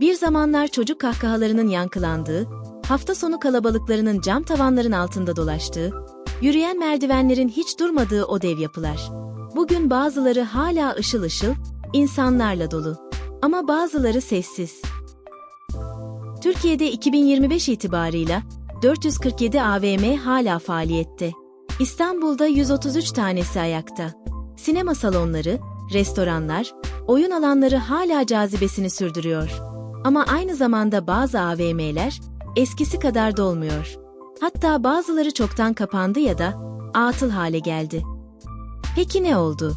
Bir zamanlar çocuk kahkahalarının yankılandığı, hafta sonu kalabalıklarının cam tavanların altında dolaştığı, yürüyen merdivenlerin hiç durmadığı o dev yapılar. Bugün bazıları hala ışıl ışıl, insanlarla dolu. Ama bazıları sessiz. Türkiye'de 2025 itibarıyla 447 AVM hala faaliyette. İstanbul'da 133 tanesi ayakta. Sinema salonları, restoranlar, oyun alanları hala cazibesini sürdürüyor. Ama aynı zamanda bazı AVM'ler eskisi kadar dolmuyor. Hatta bazıları çoktan kapandı ya da atıl hale geldi. Peki ne oldu?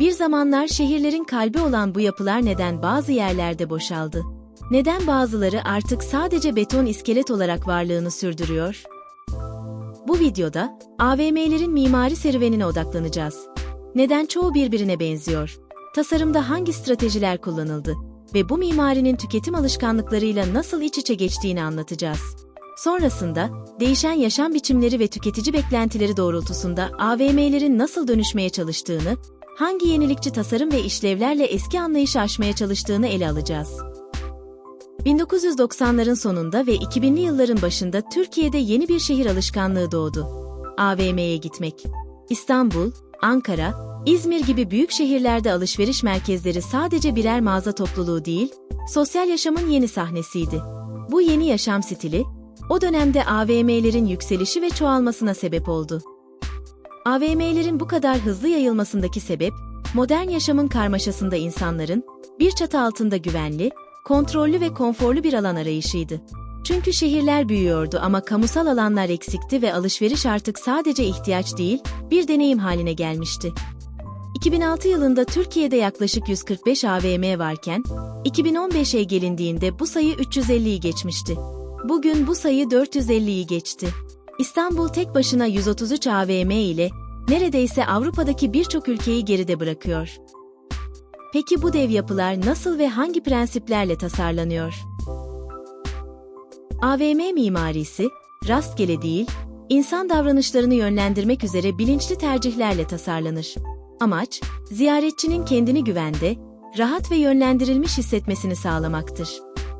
Bir zamanlar şehirlerin kalbi olan bu yapılar neden bazı yerlerde boşaldı? Neden bazıları artık sadece beton iskelet olarak varlığını sürdürüyor? Bu videoda AVM'lerin mimari serüvenine odaklanacağız. Neden çoğu birbirine benziyor? Tasarımda hangi stratejiler kullanıldı? Ve bu mimarinin tüketim alışkanlıklarıyla nasıl iç içe geçtiğini anlatacağız. Sonrasında, değişen yaşam biçimleri ve tüketici beklentileri doğrultusunda AVM'lerin nasıl dönüşmeye çalıştığını, hangi yenilikçi tasarım ve işlevlerle eski anlayışı aşmaya çalıştığını ele alacağız. 1990'ların sonunda ve 2000'li yılların başında Türkiye'de yeni bir şehir alışkanlığı doğdu. AVM'ye gitmek. İstanbul, Ankara, İzmir gibi büyük şehirlerde alışveriş merkezleri sadece birer mağaza topluluğu değil, sosyal yaşamın yeni sahnesiydi. Bu yeni yaşam stili, o dönemde AVM'lerin yükselişi ve çoğalmasına sebep oldu. AVM'lerin bu kadar hızlı yayılmasındaki sebep, modern yaşamın karmaşasında insanların, bir çatı altında güvenli, kontrollü ve konforlu bir alan arayışıydı. Çünkü şehirler büyüyordu ama kamusal alanlar eksikti ve alışveriş artık sadece ihtiyaç değil, bir deneyim haline gelmişti. 2006 yılında Türkiye'de yaklaşık 145 AVM varken, 2015'e gelindiğinde bu sayı 350'yi geçmişti. Bugün bu sayı 450'yi geçti. İstanbul tek başına 133 AVM ile neredeyse Avrupa'daki birçok ülkeyi geride bırakıyor. Peki bu dev yapılar nasıl ve hangi prensiplerle tasarlanıyor? AVM mimarisi, rastgele değil, insan davranışlarını yönlendirmek üzere bilinçli tercihlerle tasarlanır. Amaç, ziyaretçinin kendini güvende, rahat ve yönlendirilmiş hissetmesini sağlamaktır.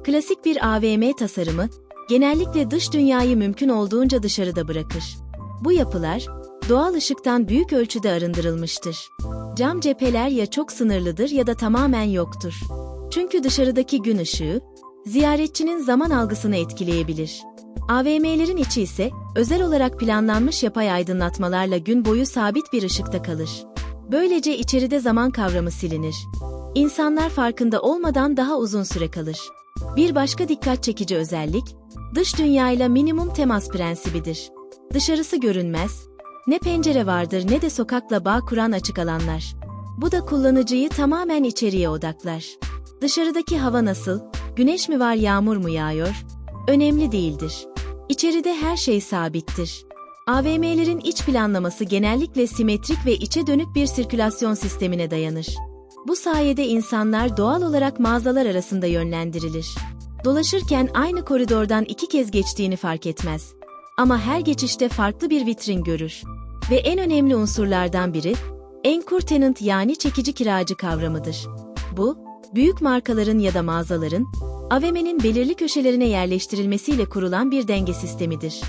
Klasik bir AVM tasarımı, genellikle dış dünyayı mümkün olduğunca dışarıda bırakır. Bu yapılar, doğal ışıktan büyük ölçüde arındırılmıştır. Cam cepheler ya çok sınırlıdır ya da tamamen yoktur. Çünkü dışarıdaki gün ışığı, ziyaretçinin zaman algısını etkileyebilir. AVM'lerin içi ise, özel olarak planlanmış yapay aydınlatmalarla gün boyu sabit bir ışıkta kalır. Böylece içeride zaman kavramı silinir. İnsanlar farkında olmadan daha uzun süre kalır. Bir başka dikkat çekici özellik, dış dünyayla minimum temas prensibidir. Dışarısı görünmez, ne pencere vardır ne de sokakla bağ kuran açık alanlar. Bu da kullanıcıyı tamamen içeriye odaklar. Dışarıdaki hava nasıl, güneş mi var yağmur mu yağıyor? Önemli değildir. İçeride her şey sabittir. AVM'lerin iç planlaması genellikle simetrik ve içe dönük bir sirkülasyon sistemine dayanır. Bu sayede insanlar doğal olarak mağazalar arasında yönlendirilir. Dolaşırken aynı koridordan iki kez geçtiğini fark etmez. Ama her geçişte farklı bir vitrin görür. Ve en önemli unsurlardan biri, anchor tenant yani çekici kiracı kavramıdır. Bu, büyük markaların ya da mağazaların, AVM'nin belirli köşelerine yerleştirilmesiyle kurulan bir denge sistemidir.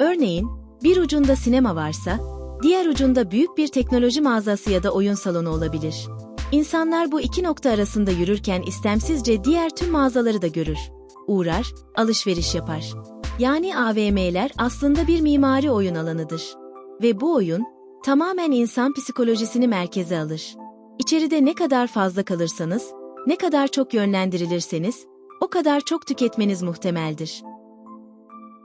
Örneğin, bir ucunda sinema varsa, diğer ucunda büyük bir teknoloji mağazası ya da oyun salonu olabilir. İnsanlar bu iki nokta arasında yürürken istemsizce diğer tüm mağazaları da görür. Uğrar, alışveriş yapar. Yani AVM'ler aslında bir mimari oyun alanıdır. Ve bu oyun, tamamen insan psikolojisini merkeze alır. İçeride ne kadar fazla kalırsanız, ne kadar çok yönlendirilirseniz, o kadar çok tüketmeniz muhtemeldir.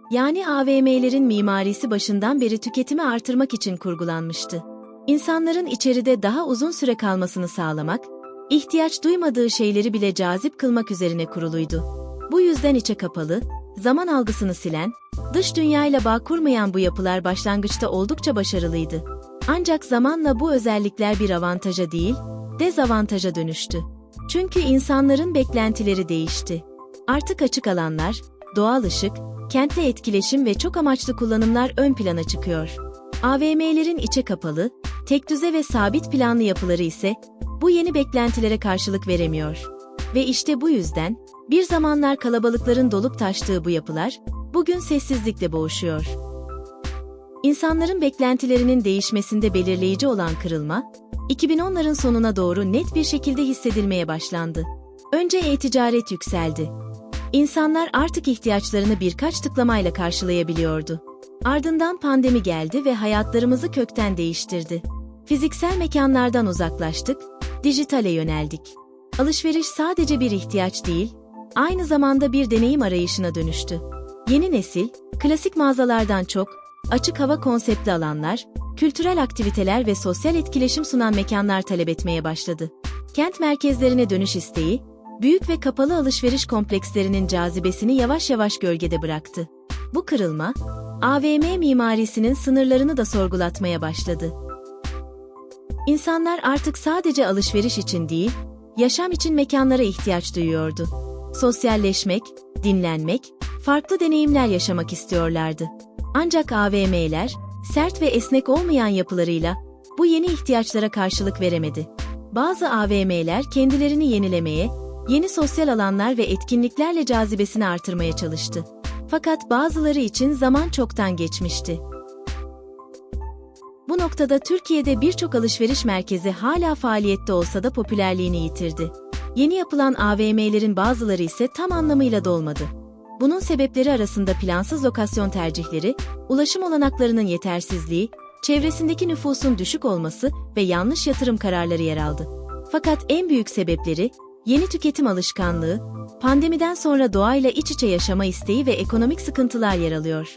Yani AVM'lerin mimarisi başından beri tüketimi artırmak için kurgulanmıştı. İnsanların içeride daha uzun süre kalmasını sağlamak, ihtiyaç duymadığı şeyleri bile cazip kılmak üzerine kuruluydu. Bu yüzden içe kapalı, zaman algısını silen, dış dünyayla bağ kurmayan bu yapılar başlangıçta oldukça başarılıydı. Ancak zamanla bu özellikler bir avantaja değil, dezavantaja dönüştü. Çünkü insanların beklentileri değişti. Artık açık alanlar, doğal ışık, kentle etkileşim ve çok amaçlı kullanımlar ön plana çıkıyor. AVM'lerin içe kapalı, tek düze ve sabit planlı yapıları ise bu yeni beklentilere karşılık veremiyor. Ve işte bu yüzden, bir zamanlar kalabalıkların dolup taştığı bu yapılar, bugün sessizlikle boğuşuyor. İnsanların beklentilerinin değişmesinde belirleyici olan kırılma, 2010'ların sonuna doğru net bir şekilde hissedilmeye başlandı. Önce e-ticaret yükseldi. İnsanlar artık ihtiyaçlarını birkaç tıklamayla karşılayabiliyordu. Ardından pandemi geldi ve hayatlarımızı kökten değiştirdi. Fiziksel mekanlardan uzaklaştık, dijitale yöneldik. Alışveriş sadece bir ihtiyaç değil, aynı zamanda bir deneyim arayışına dönüştü. Yeni nesil, klasik mağazalardan çok, açık hava konseptli alanlar, kültürel aktiviteler ve sosyal etkileşim sunan mekanlar talep etmeye başladı. Kent merkezlerine dönüş isteği, büyük ve kapalı alışveriş komplekslerinin cazibesini yavaş yavaş gölgede bıraktı. Bu kırılma, AVM mimarisinin sınırlarını da sorgulatmaya başladı. İnsanlar artık sadece alışveriş için değil, yaşam için mekanlara ihtiyaç duyuyordu. Sosyalleşmek, dinlenmek, farklı deneyimler yaşamak istiyorlardı. Ancak AVM'ler, sert ve esnek olmayan yapılarıyla bu yeni ihtiyaçlara karşılık veremedi. Bazı AVM'ler kendilerini yenilemeye, yeni sosyal alanlar ve etkinliklerle cazibesini artırmaya çalıştı. Fakat bazıları için zaman çoktan geçmişti. Bu noktada Türkiye'de birçok alışveriş merkezi hala faaliyette olsa da popülerliğini yitirdi. Yeni yapılan AVM'lerin bazıları ise tam anlamıyla dolmadı. Bunun sebepleri arasında plansız lokasyon tercihleri, ulaşım olanaklarının yetersizliği, çevresindeki nüfusun düşük olması ve yanlış yatırım kararları yer aldı. Fakat en büyük sebepleri, yeni tüketim alışkanlığı, pandemiden sonra doğayla iç içe yaşama isteği ve ekonomik sıkıntılar yer alıyor.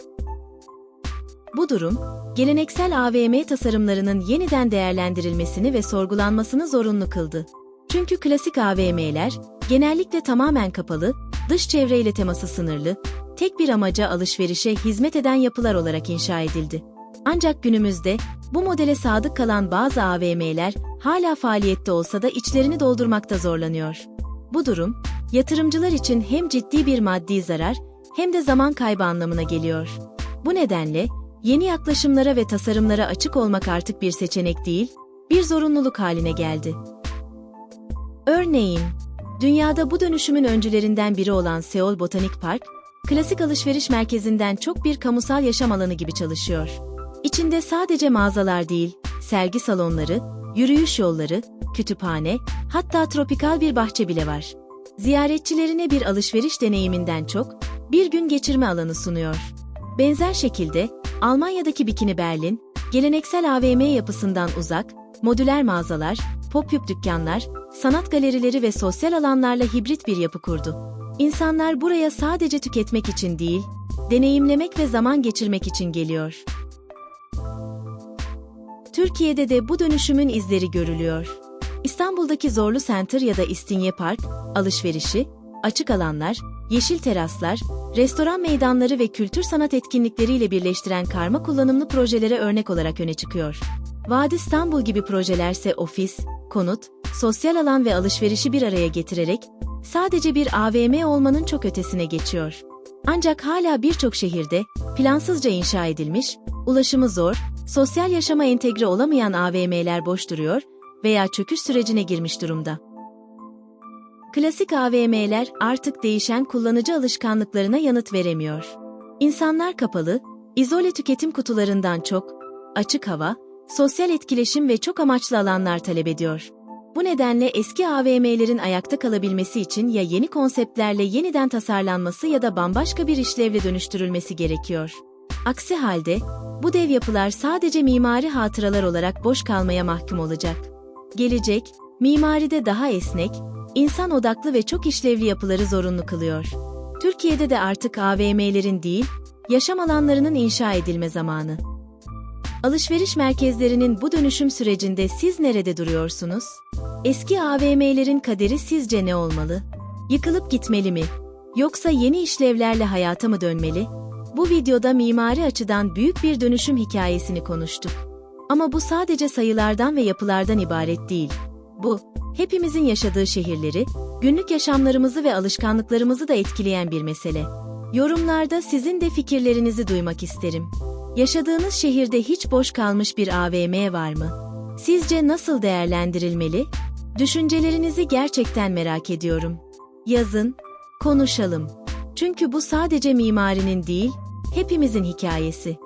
Bu durum, geleneksel AVM tasarımlarının yeniden değerlendirilmesini ve sorgulanmasını zorunlu kıldı. Çünkü klasik AVM'ler, genellikle tamamen kapalı, dış çevreyle teması sınırlı, tek bir amaca alışverişe hizmet eden yapılar olarak inşa edildi. Ancak günümüzde, bu modele sadık kalan bazı AVM'ler hala faaliyette olsa da içlerini doldurmakta zorlanıyor. Bu durum, yatırımcılar için hem ciddi bir maddi zarar hem de zaman kaybı anlamına geliyor. Bu nedenle, yeni yaklaşımlara ve tasarımlara açık olmak artık bir seçenek değil, bir zorunluluk haline geldi. Örneğin, dünyada bu dönüşümün öncülerinden biri olan Seoul Botanik Park, klasik alışveriş merkezinden çok bir kamusal yaşam alanı gibi çalışıyor. İçinde sadece mağazalar değil, sergi salonları, yürüyüş yolları, kütüphane, hatta tropikal bir bahçe bile var. Ziyaretçilerine bir alışveriş deneyiminden çok, bir gün geçirme alanı sunuyor. Benzer şekilde, Almanya'daki Bikini Berlin, geleneksel AVM yapısından uzak, modüler mağazalar, pop-up dükkanlar, sanat galerileri ve sosyal alanlarla hibrit bir yapı kurdu. İnsanlar buraya sadece tüketmek için değil, deneyimlemek ve zaman geçirmek için geliyor. Türkiye'de de bu dönüşümün izleri görülüyor. İstanbul'daki Zorlu Center ya da İstinye Park, alışverişi, açık alanlar, yeşil teraslar, restoran meydanları ve kültür sanat etkinlikleriyle birleştiren karma kullanımlı projelere örnek olarak öne çıkıyor. Vadi İstanbul gibi projelerse ofis, konut, sosyal alan ve alışverişi bir araya getirerek sadece bir AVM olmanın çok ötesine geçiyor. Ancak hala birçok şehirde plansızca inşa edilmiş, ulaşımı zor, sosyal yaşama entegre olamayan AVM'ler boş duruyor veya çöküş sürecine girmiş durumda. Klasik AVM'ler artık değişen kullanıcı alışkanlıklarına yanıt veremiyor. İnsanlar kapalı, izole tüketim kutularından çok, açık hava, sosyal etkileşim ve çok amaçlı alanlar talep ediyor. Bu nedenle eski AVM'lerin ayakta kalabilmesi için ya yeni konseptlerle yeniden tasarlanması ya da bambaşka bir işlevle dönüştürülmesi gerekiyor. Aksi halde, bu dev yapılar sadece mimari hatıralar olarak boş kalmaya mahkum olacak. Gelecek, mimaride daha esnek, insan odaklı ve çok işlevli yapıları zorunlu kılıyor. Türkiye'de de artık AVM'lerin değil, yaşam alanlarının inşa edilme zamanı. Alışveriş merkezlerinin bu dönüşüm sürecinde siz nerede duruyorsunuz? Eski AVM'lerin kaderi sizce ne olmalı? Yıkılıp gitmeli mi? Yoksa yeni işlevlerle hayata mı dönmeli? Bu videoda mimari açıdan büyük bir dönüşüm hikayesini konuştuk. Ama bu sadece sayılardan ve yapılardan ibaret değil. Bu, hepimizin yaşadığı şehirleri, günlük yaşamlarımızı ve alışkanlıklarımızı da etkileyen bir mesele. Yorumlarda sizin de fikirlerinizi duymak isterim. Yaşadığınız şehirde hiç boş kalmış bir AVM var mı? Sizce nasıl değerlendirilmeli? Düşüncelerinizi gerçekten merak ediyorum. yazın, konuşalım. Çünkü bu sadece mimarinin değil, hepimizin hikayesi.